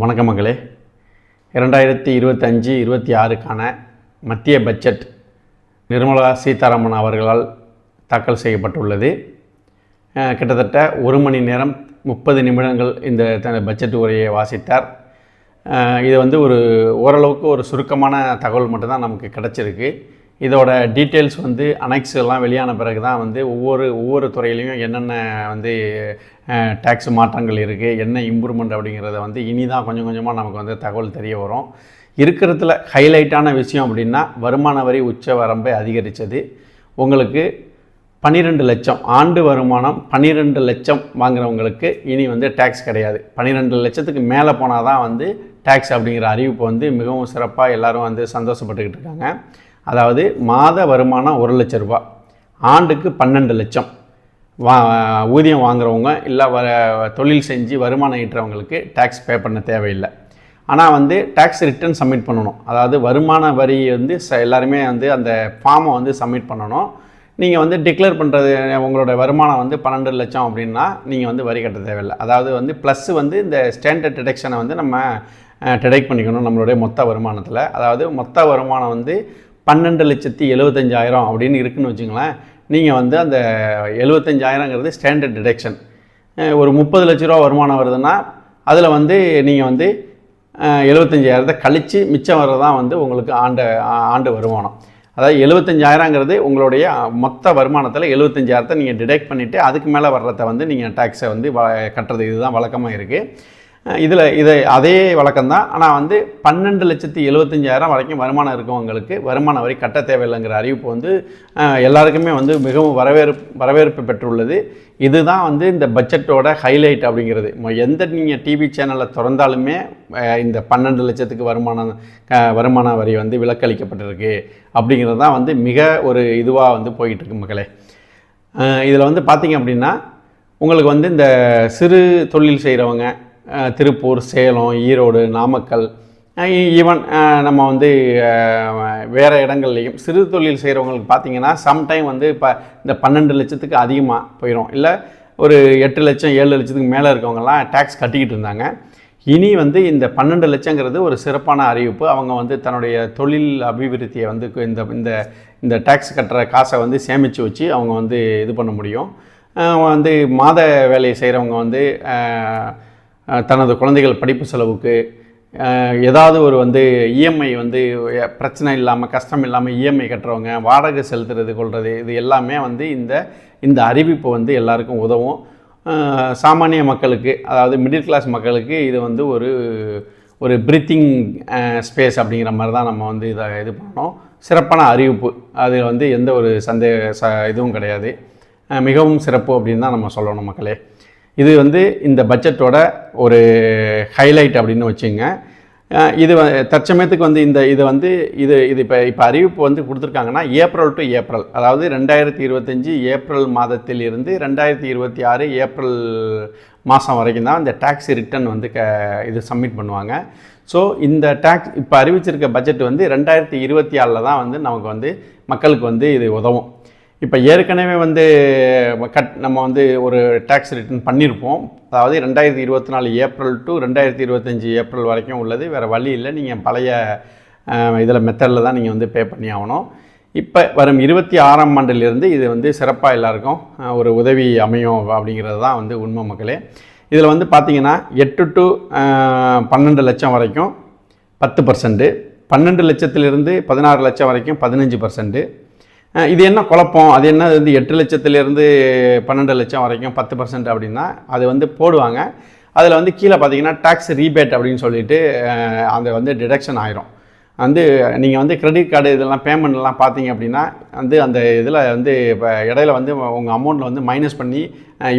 வணக்கம் மகளே. இரண்டாயிரத்தி இருபத்தஞ்சி இருபத்தி ஆறுக்கான மத்திய பட்ஜெட் நிர்மலா சீதாராமன் அவர்களால் தாக்கல் செய்யப்பட்டுள்ளது. கிட்டத்தட்ட ஒரு மணி நேரம் முப்பது நிமிடங்கள் இந்த த- பட்ஜெட் உரையை வாசித்தார். இது வந்து ஒரு ஓரளவுக்கு ஒரு சுருக்கமான தகவல் மட்டும்தான் நமக்கு கிடச்சிருக்கு. இதோட டீட்டெயில்ஸ் வந்து அனெக்ஸ் எல்லாம் வெளியான பிறகு தான் வந்து ஒவ்வொரு ஒவ்வொரு துறையிலையும் என்னென்ன வந்து டேக்ஸ் மாற்றங்கள் இருக்குது என்ன இம்ப்ரூவ்மெண்ட் அப்படிங்கிறத வந்து இனி தான் கொஞ்சம் கொஞ்சமாக நமக்கு வந்து தகவல் தெரிய வரும். இருக்கிறதுல ஹைலைட்டான விஷயம் அப்படின்னா வருமான வரி உச்ச வரம்பை அதிகரித்தது உங்களுக்கு பன்னிரெண்டு லட்சம் ஆண்டு வருமானம் பன்னிரெண்டு லட்சம் வாங்குறவங்களுக்கு இனி வந்து டேக்ஸ் கிடையாது. பன்னிரெண்டு லட்சத்துக்கு மேலே போனால் தான் வந்து டேக்ஸ் அப்படிங்கிற அறிவிப்பு வந்து மிகவும் சிறப்பாக எல்லோரும் வந்து சந்தோஷப்பட்டுக்கிட்டு இருக்காங்க. அதாவது மாத வருமானம் ஒரு லட்ச ரூபா. ஆண்டுக்கு பன்னெண்டு லட்சம். வா ஊதியம் வாங்குறவங்க இல்லை வ தொழில் செஞ்சு வருமானம் ஈட்டுறவங்களுக்கு டேக்ஸ் பே பண்ண தேவையில்லை. ஆனால் வந்து டேக்ஸ் ரிட்டர்ன் சப்மிட் பண்ணணும். அதாவது வருமான வரி வந்து ச எல்லாருமே வந்து அந்த ஃபார்மை வந்து சப்மிட் பண்ணணும். நீங்கள் வந்து டிக்ளேர் பண்ணுறது உங்களோட வருமானம் வந்து பன்னெண்டு லட்சம் அப்படின்னா நீங்கள் வந்து வரி கட்ட தேவையில்லை. அதாவது வந்து ப்ளஸ் வந்து இந்த ஸ்டாண்டர்ட் டிடெக்ஷனை வந்து நம்ம டிடெக்ட் பண்ணிக்கணும் நம்மளுடைய மொத்த வருமானத்தில். அதாவது மொத்த வருமானம் வந்து பன்னெண்டு லட்சத்தி எழுபத்தஞ்சாயிரம் அப்படின்னு இருக்குன்னு வச்சுங்களேன் நீங்கள் வந்து அந்த எழுபத்தஞ்சாயிரங்கிறது ஸ்டாண்டர்ட் டிடெக்ஷன் ஒரு முப்பது லட்ச ரூபா வருமானம் வருதுன்னா அதில் வந்து நீங்கள் வந்து எழுபத்தஞ்சாயிரத்தை கழித்து மிச்சம் வர்றது வந்து உங்களுக்கு ஆண்டு ஆண்டு வருமானம். அதாவது எழுபத்தஞ்சாயிரங்கிறது உங்களுடைய மொத்த வருமானத்தில் எழுபத்தஞ்சாயிரத்தை நீங்கள் டிடெக்ட் பண்ணிவிட்டு அதுக்கு மேலே வர்றதை வந்து நீங்கள் டேக்ஸை வந்து வ கட்டுறது இதுதான் வழக்கமாக இருக்குது இதில் இது அதே வழக்கம்தான். ஆனால் வந்து பன்னெண்டு லட்சத்தி எழுபத்தஞ்சாயிரம் வரைக்கும் வருமானம் இருக்கவங்களுக்கு வருமான வரி கட்ட தேவையில்லைங்கிற அறிவிப்பு வந்து எல்லாருக்குமே வந்து மிகவும் வரவேற்பு வரவேற்பு பெற்றுள்ளது. இதுதான் வந்து இந்த பட்ஜெட்டோட ஹைலைட் அப்படிங்கிறது. ம- எந்த நீங்கள் டிவி சேனலில் திறந்தாலுமே இந்த பன்னெண்டு லட்சத்துக்கு வருமானம் வருமான வரி வந்து விலக்களிக்கப்பட்டிருக்கு அப்படிங்கிறது தான் வந்து மிக ஒரு இதுவாக வந்து போயிட்டுருக்கு மக்களே. இதில் வந்து பார்த்தீங்க அப்படின்னா உங்களுக்கு வந்து இந்த சிறு தொழில் செய்கிறவங்க திருப்பூர் சேலம் ஈரோடு நாமக்கல் ஈவன் நம்ம வந்து வேறு இடங்கள்லையும் சிறு தொழில் செய்கிறவங்களுக்கு பார்த்தீங்கன்னா சம்டைம் வந்து இப்போ இந்த பன்னெண்டு லட்சத்துக்கு அதிகமாக போயிடும் இல்லை ஒரு எட்டு லட்சம் ஏழு லட்சத்துக்கு மேலே இருக்கவங்கலாம் டேக்ஸ் கட்டிக்கிட்டு இருந்தாங்க. இனி வந்து இந்த பன்னெண்டு லட்சங்கிறது ஒரு சிறப்பான அறிவிப்பு. அவங்க வந்து தன்னுடைய தொழில் அபிவிருத்தியை வந்து இந்த இந்த இந்த டேக்ஸ் கட்டுற காசை வந்து சேமித்து வச்சு அவங்க வந்து இது பண்ண முடியும். வந்து மாத வேலையை செய்கிறவங்க வந்து தனது குழந்தைகள் படிப்பு செலவுக்கு ஏதாவது ஒரு வந்து இஎம்ஐ வந்து பிரச்சனை இல்லாமல் கஷ்டம் இல்லாமல் இஎம்ஐ கட்டுறவங்க வாடகை செலுத்துறது கொள்வது இது எல்லாமே வந்து இந்த இந்த அறிவிப்பு வந்து எல்லாருக்கும் உதவும். சாமானிய மக்களுக்கு அதாவது மிடில் கிளாஸ் மக்களுக்கு இது வந்து ஒரு ஒரு பிரீத்திங் ஸ்பேஸ் அப்படிங்கிற மாதிரி தான் நம்ம வந்து இதை இது பண்ணோம். சிறப்பான அறிவிப்பு. அதில் வந்து எந்த ஒரு சந்தேக ச இதுவும் கிடையாது. மிகவும் சிறப்பு அப்படின்னு தான் நம்ம சொல்லணும் மக்களே. இது வந்து இந்த பட்ஜெட்டோட ஒரு ஹைலைட் அப்படின்னு வச்சுங்க. இது தற்சமயத்துக்கு வந்து இந்த இது வந்து இது இது இப்போ இப்போ அறிவிப்பு வந்து கொடுத்துருக்காங்கன்னா ஏப்ரல் டு ஏப்ரல் அதாவது ரெண்டாயிரத்தி இருபத்தஞ்சி ஏப்ரல் மாதத்திலிருந்து ரெண்டாயிரத்தி இருபத்தி ஆறு ஏப்ரல் மாதம் வரைக்கும் தான் இந்த டேக்ஸ் ரிட்டர்ன் வந்து க இது சப்மிட் பண்ணுவாங்க. ஸோ இந்த டேக்ஸ் இப்போ அறிவிச்சிருக்க பட்ஜெட் வந்து ரெண்டாயிரத்தி இருபத்தி ஆறில் தான் வந்து நமக்கு வந்து மக்களுக்கு வந்து இது உதவும். இப்போ ஏற்கனவே வந்து கட் நம்ம வந்து ஒரு டேக்ஸ் ரிட்டர்ன் பண்ணியிருப்போம் அதாவது ரெண்டாயிரத்தி இருபத்தி நாலு ஏப்ரல் டு ரெண்டாயிரத்தி இருபத்தஞ்சி ஏப்ரல் வரைக்கும் உள்ளது. வேறு வழி இல்லை. நீங்கள் பழைய இதில் மெத்தடில் தான் நீங்கள் வந்து பே பண்ணி ஆகணும். இப்போ வரும் இருபத்தி ஆறாம் ஆண்டிலிருந்து இது வந்து சிறப்பாக எல்லாருக்கும் ஒரு உதவி அமையும் அப்படிங்கிறது தான் வந்து உண்மை மக்களே. இதில் வந்து பார்த்தீங்கன்னா எட்டு டு பன்னெண்டு லட்சம் வரைக்கும் பத்து பர்சன்ட்டு பன்னெண்டு லட்சத்திலிருந்து பதினாறு லட்சம் வரைக்கும் பதினஞ்சு பர்சன்ட்டு இது என்ன குழப்பம்? அது என்ன வந்து எட்டு லட்சத்துலேருந்து பன்னெண்டு லட்சம் வரைக்கும் பத்து பர்சன்ட் அப்படின்னா அது வந்து போடுவாங்க. அதில் வந்து கீழே பார்த்தீங்கன்னா டேக்ஸ் ரீபேட் அப்படின்னு சொல்லிட்டு அந்த வந்து டிடக்ஷன் ஆயிரும். வந்து நீங்கள் வந்து கிரெடிட் கார்டு இதெல்லாம் பேமெண்ட்லாம் பார்த்தீங்க அப்படின்னா வந்து அந்த இதில் வந்து இப்போ இடையில வந்து உங்கள் அமௌண்ட்டில் வந்து மைனஸ் பண்ணி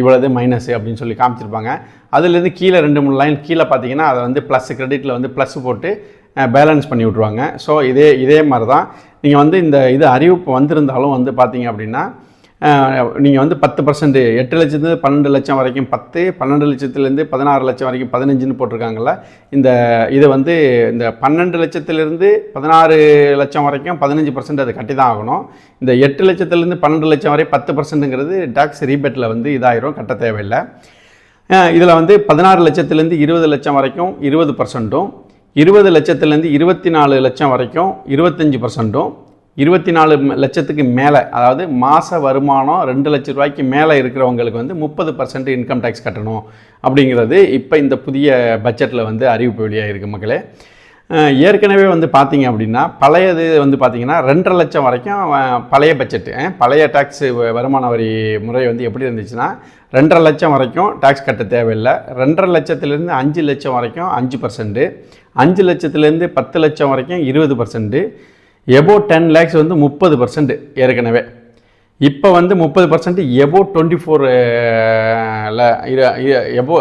இவ்வளோது இவ்வளவு மைனஸ் அப்படின்னு சொல்லி காமிச்சிருப்பாங்க. அதுலேருந்து கீழே ரெண்டு மூணு லைன் கீழே பார்த்தீங்கன்னா அதை வந்து ப்ளஸ் கிரெடிட்டில் வந்து ப்ளஸ் போட்டு பேலன்ஸ் பண்ணி விட்ருவாங்க ஸோ இதே இதே மாதிரி தான் நீங்கள் வந்து இந்த இது அறிவிப்பு வந்திருந்தாலும் வந்து பார்த்தீங்க அப்படின்னா நீங்கள் வந்து பத்து பர்சன்ட் எட்டு லட்சத்துலேருந்து பன்னெண்டு லட்சம் வரைக்கும் பத்து பன்னெண்டு லட்சத்துலேருந்து பதினாறு லட்சம் வரைக்கும் பதினஞ்சுன்னு போட்டிருக்காங்கல்ல இந்த இது வந்து இந்த பன்னெண்டு லட்சத்துலேருந்து பதினாறு லட்சம் வரைக்கும் பதினஞ்சு பர்சன்ட் அது கட்டி தான் ஆகணும். இந்த எட்டு லட்சத்துலேருந்து பன்னெண்டு லட்சம் வரை பத்து பர்சன்ட்டுங்கிறது டேக்ஸ் ரீபேட்டில் வந்து இதாயிரும் கட்ட தேவையில்லை. இதில் வந்து பதினாறு லட்சத்துலேருந்து இருபது லட்சம் வரைக்கும் இருபது பர்சன்ட்டும் இருபது லட்சத்துலேருந்து இருபத்தி நாலு லட்சம் வரைக்கும் இருபத்தஞ்சி பர்சன்ட்டும் இருபத்தி நாலு லட்சத்துக்கு மேலே அதாவது மாத வருமானம் ரெண்டு லட்ச ரூபாய்க்கு மேலே இருக்கிறவங்களுக்கு வந்து முப்பது பர்சன்ட் இன்கம் டேக்ஸ் கட்டணும் அப்படிங்கிறது இப்போ இந்த புதிய பட்ஜெட்டில் வந்து அறிவிப்பு வெளியாக இருக்குது மக்களே ஏற்கனவே வந்து பார்த்தீங்க அப்படின்னா பழையது வந்து பார்த்திங்கன்னா ரெண்டரை லட்சம் வரைக்கும் பழைய பட்ஜெட்டு பழைய டேக்ஸ் வருமான வரி முறை வந்து எப்படி இருந்துச்சுன்னா ரெண்டரை லட்சம் வரைக்கும் டேக்ஸ் கட்ட தேவையில்லை ரெண்டரை லட்சத்துலேருந்து அஞ்சு லட்சம் வரைக்கும் அஞ்சு பர்சன்ட்டு அஞ்சு லட்சத்துலேருந்து பத்து லட்சம் வரைக்கும் இருபது பர்சன்ட்டு எபோ டென் லேக்ஸ் வந்து முப்பது பர்சன்ட் ஏற்கனவே. இப்போ வந்து முப்பது பர்சன்ட் எபோ டுவெண்ட்டி ஃபோர் எபோ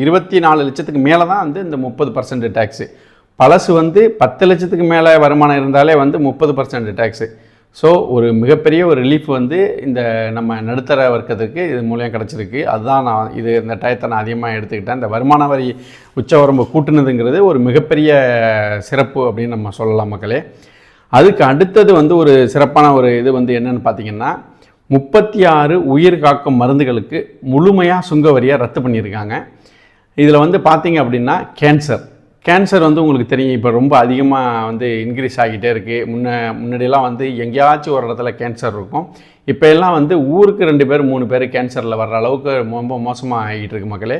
இருபத்தி நாலு லட்சத்துக்கு மேலே தான் வந்து இந்த முப்பது பர்சன்ட் டேக்ஸு பழசு வந்து பத்து லட்சத்துக்கு மேலே வருமானம் இருந்தாலே வந்து முப்பது பர்சன்ட் டேக்ஸு ஸோ ஒரு மிகப்பெரிய ஒரு ரிலீஃப் வந்து இந்த நம்ம நடுத்தர வர்க்கத்துக்கு இது மூலியம் கிடச்சிருக்கு. அதுதான் நான் இது இந்த டயத்தை நான் அதிகமாக எடுத்துக்கிட்டேன். இந்த வருமான வரி உச்சவரம்பு கூட்டுனதுங்கிறது ஒரு மிகப்பெரிய சிறப்பு அப்படின்னு நம்ம சொல்லலாம் மக்களே. அதுக்கு அடுத்தது வந்து ஒரு சிறப்பான ஒரு இது வந்து என்னென்னு பார்த்தீங்கன்னா முப்பத்தி ஆறு உயிர் காக்கும் மருந்துகளுக்கு முழுமையாக சுங்க வரியாக ரத்து பண்ணியிருக்காங்க. இதில் வந்து பார்த்தீங்க அப்படின்னா கேன்சர் கேன்சர் வந்து உங்களுக்கு தெரியும் இப்போ ரொம்ப அதிகமாக வந்து இன்க்ரீஸ் ஆகிட்டே இருக்குது முன்ன முன்னாடியெல்லாம் வந்து எங்கேயாச்சும் ஒரு இடத்துல கேன்சர் இருக்கும். இப்போ எல்லாம் வந்து ஊருக்கு ரெண்டு பேர் மூணு பேர் கேன்சரில் வர்ற அளவுக்கு ரொம்ப மோசமாக ஆகிட்டு இருக்கு மக்களே.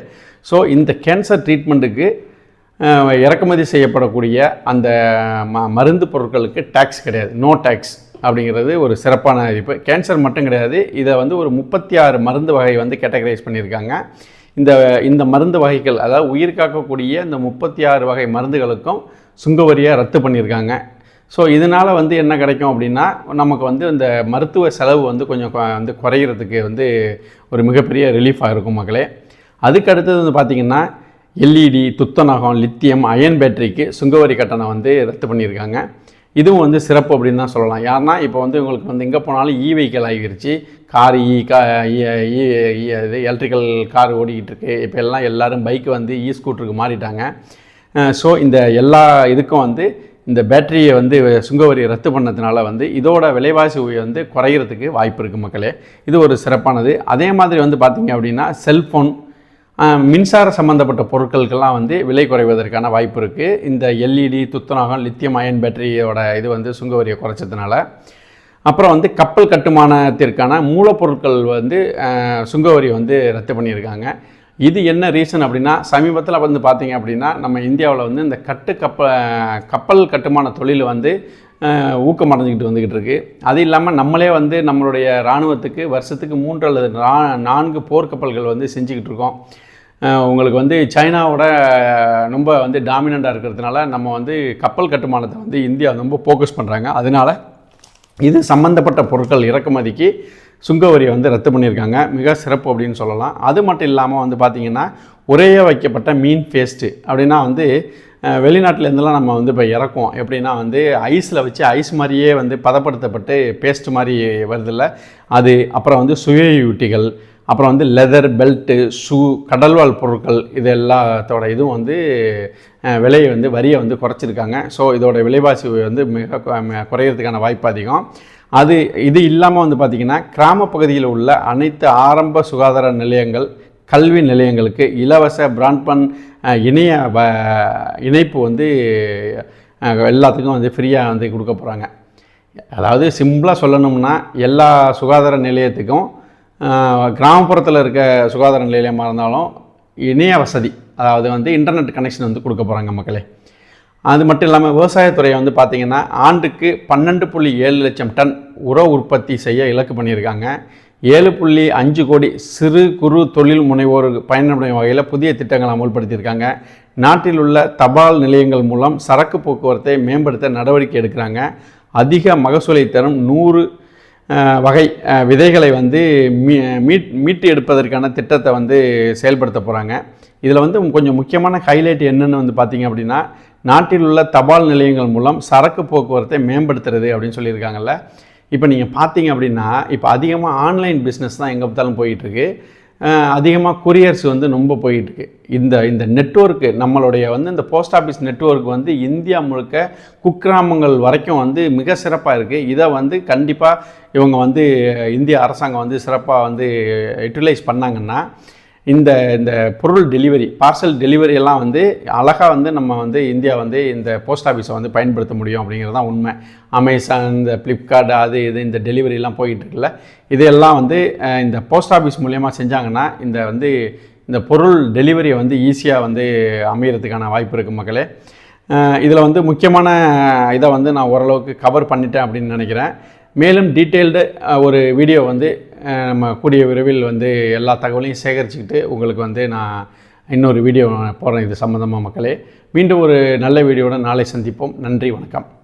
ஸோ இந்த கேன்சர் ட்ரீட்மெண்ட்டுக்கு இறக்குமதி செய்யப்படக்கூடிய அந்த ம மருந்து பொருட்களுக்கு டேக்ஸ் கிடையாது. நோ டேக்ஸ் அப்படிங்கிறது ஒரு சிறப்பான அறிவிப்பு கேன்சர் மட்டும் கிடையாது. இதை வந்து ஒரு முப்பத்தி ஆறு மருந்து வகை வந்து கேட்டகரைஸ் பண்ணியிருக்காங்க. இந்த இந்த மருந்து வகைகள் அதாவது உயிர் காக்கக்கூடிய இந்த முப்பத்தி ஆறு வகை மருந்துகளுக்கும் சுங்கவரியை ரத்து பண்ணியிருக்காங்க. ஸோ இதனால் வந்து என்ன கிடைக்கும் அப்படின்னா நமக்கு வந்து இந்த மருத்துவ செலவு வந்து கொஞ்சம் வந்து குறையிறதுக்கு வந்து ஒரு மிகப்பெரிய ரிலீஃபாக இருக்கும் மக்களே. அதுக்கு அடுத்தது வந்து பார்த்திங்கன்னா எல்இடி துத்தநகம் லித்தியம் அயன் பேட்டரிக்கு சுங்கவரி கட்டணம் வந்து ரத்து பண்ணியிருக்காங்க. இதுவும் வந்து சிறப்பு அப்படின்னு தான் சொல்லலாம். யாருன்னா இப்போ வந்து உங்களுக்கு வந்து எங்கே போனாலும் இ வெஹிக்கல் ஆகிருச்சு கார் இ கா இது எலக்ட்ரிக்கல் கார் ஓடிக்கிட்டு இருக்கு. இப்போ எல்லாம் எல்லோரும் பைக் வந்து இ ஸ்கூட்டருக்கு மாறிட்டாங்க. ஸோ இந்த எல்லா இதுக்கும் வந்து இந்த பேட்டரியை வந்து சுங்கவரி ரத்து பண்ணதுனால வந்து இதோட விலைவாசி வந்து குறையிறதுக்கு வாய்ப்பு இருக்குது மக்களே. இது ஒரு சிறப்பானது. அதே மாதிரி வந்து பார்த்திங்க அப்படின்னா செல்ஃபோன் மின்சார சம்மந்தப்பட்ட பொருட்களுக்கெல்லாம் வந்து விலை குறைவதற்கான வாய்ப்பு இருக்குது இந்த எல்இடி துத்தநாகம் லித்தியம் அயன் பேட்டரியோட இது வந்து சுங்கவரியை குறைச்சதுனால. அப்புறம் வந்து கப்பல் கட்டுமானத்திற்கான மூலப்பொருட்கள் வந்து ஆஹ் சுங்கவரி வந்து ரத்து பண்ணியிருக்காங்க. இது என்ன ரீசன் அப்படின்னா சமீபத்தில் வந்து பார்த்தீங்க அப்படின்னா நம்ம இந்தியாவில் வந்து இந்த கட்டு கப்ப கப்பல் கட்டுமான தொழில் வந்து ஊக்கமடைஞ்சிக்கிட்டு ஊக்கம் அடைஞ்சிக்கிட்டு வந்துக்கிட்டு இருக்குது அது இல்லாமல் நம்மளே வந்து நம்மளுடைய இராணுவத்துக்கு வருஷத்துக்கு மூன்று அல்லது நான்கு போர்க்கப்பல்கள் வந்து செஞ்சுக்கிட்டு இருக்கோம். உங்களுக்கு வந்து சைனாவோட ரொம்ப வந்து டாமினண்ட்டாக இருக்கிறதுனால நம்ம வந்து கப்பல் கட்டுமானத்தை வந்து இந்தியா ரொம்ப ஃபோக்கஸ் பண்ணுறாங்க அதனால இது சம்மந்தப்பட்ட பொருட்கள் இறக்குமதிக்கு சுங்கவரியை வந்து ரத்து பண்ணியிருக்காங்க. மிக சிறப்பு அப்படின்னு சொல்லலாம். அது மட்டும் இல்லாமல் வந்து பார்த்திங்கன்னா ஒரே வைக்கப்பட்ட மீன் பேஸ்ட்டு அப்படின்னா வந்து வெளிநாட்டிலேருந்துலாம் நம்ம வந்து இப்போ இறக்குவோம். எப்படின்னா வந்து ஐஸில் வச்சு ஐஸ் மாதிரியே வந்து பதப்படுத்தப்பட்டு பேஸ்ட் மாதிரி வருதில்ல. அது அப்புறம் வந்து சுயயூட்டிகள் அப்புறம் வந்து லெதர் பெல்ட்டு ஷூ கடல்வாழ் பொருட்கள் இது எல்லாத்தோட இதுவும் வந்து விலையை வந்து வரியை வந்து குறைச்சிருக்காங்க. ஸோ இதோட விலைவாசி வந்து மிக ம- குறையிறதுக்கான வாய்ப்பு அதிகம். அது இது இல்லாமல் வந்து பார்த்திங்கன்னா கிராமப்பகுதியில் உள்ள அனைத்து ஆரம்ப சுகாதார நிலையங்கள் கல்வி நிலையங்களுக்கு இலவச பிராட்பேண்ட் இணைய வ இணைப்பு வந்து எல்லாத்துக்கும் வந்து ஃப்ரீயாக வந்து கொடுக்க போகிறாங்க அதாவது சிம்பிளாக சொல்லணும்னா எல்லா சுகாதார நிலையத்துக்கும் கிராமப்புறத்தில் இருக்க சுகாதார நிலையமாக இருந்தாலும் இணைய வசதி அதாவது வந்து இன்டர்நெட் கனெக்ஷன் வந்து கொடுக்க போகிறாங்க மக்களே. அது மட்டும் இல்லாமல் விவசாயத்துறையை வந்து பார்த்திங்கன்னா ஆண்டுக்கு பன்னெண்டு புள்ளி ஏழு லட்சம் டன் உர உற்பத்தி செய்ய இலக்கு பண்ணியிருக்காங்க. ஏழு புள்ளி அஞ்சு கோடி சிறு குறு தொழில் முனைவோருக்கு பயனடையும் வகையில் புதிய திட்டங்களை அமல்படுத்தியிருக்காங்க. நாட்டில் உள்ள தபால் நிலையங்கள் மூலம் சரக்கு போக்குவரத்தை மேம்படுத்த நடவடிக்கை எடுக்கிறாங்க. அதிக மகசூலை தரும் நூறு வகை விதைகளை வந்து மீ மீட் மீட்டு எடுப்பதற்கான திட்டத்தை வந்து செயல்படுத்த போகிறாங்க இதில் வந்து கொஞ்சம் முக்கியமான ஹைலைட் என்னென்னு வந்து பார்த்தீங்க அப்படின்னா நாட்டில் உள்ள தபால் நிலையங்கள் மூலம் சரக்கு போக்குவரத்தை மேம்படுத்துறது அப்படின்னு சொல்லியிருக்காங்கல்ல. இப்போ நீங்கள் பார்த்தீங்க அப்படின்னா இப்போ அதிகமாக ஆன்லைன் பிஸ்னஸ் தான் எங்கே பார்த்தாலும் போயிட்டுருக்கு அதிகமாக கொரியர்ஸ் வந்து ரொம்ப போயிட்டுருக்கு. இந்த இந்த நெட்ஒர்க்கு நம்மளுடைய வந்து இந்த போஸ்ட் ஆஃபீஸ் நெட்ஒர்க் வந்து இந்தியா முழுக்க குக்கிராமங்கள் வரைக்கும் வந்து மிக சிறப்பாக இருக்குது இதை வந்து கண்டிப்பாக இவங்க வந்து இந்திய அரசாங்கம் வந்து சிறப்பாக வந்து யூட்டிலைஸ் பண்ணாங்கன்னா இந்த இந்த பொருள் டெலிவரி பார்சல் டெலிவரி எல்லாம் வந்து அழகாக வந்து நம்ம வந்து இந்தியா வந்து இந்த போஸ்ட் ஆஃபீஸை வந்து பயன்படுத்த முடியும் அப்படிங்கிறது தான் உண்மை. அமேசான் இந்த ஃப்ளிப்கார்ட் அது இது இந்த டெலிவரிலாம் போயிட்டுருக்குல்ல இதெல்லாம் வந்து இந்த போஸ்ட் ஆஃபீஸ் மூலயமா செஞ்சாங்கன்னா இந்த வந்து இந்த பொருள் டெலிவரியை வந்து ஈஸியாக வந்து அமையறதுக்கான வாய்ப்பு இருக்குது மக்களே. இதில் வந்து முக்கியமான இதை வந்து நான் ஓரளவுக்கு கவர் பண்ணிட்டேன் அப்படின்னு நினைக்கிறேன். மேலும் டீட்டெயில்டு ஒரு வீடியோ வந்து நம்ம கூடிய விரைவில் வந்து எல்லா தகவலையும் சேகரிச்சுக்கிட்டு உங்களுக்கு வந்து நான் இன்னொரு வீடியோ போடுறேன் இது சம்மந்தமாக மக்களே. மீண்டும் ஒரு நல்ல வீடியோட நாளை சந்திப்போம். நன்றி வணக்கம்.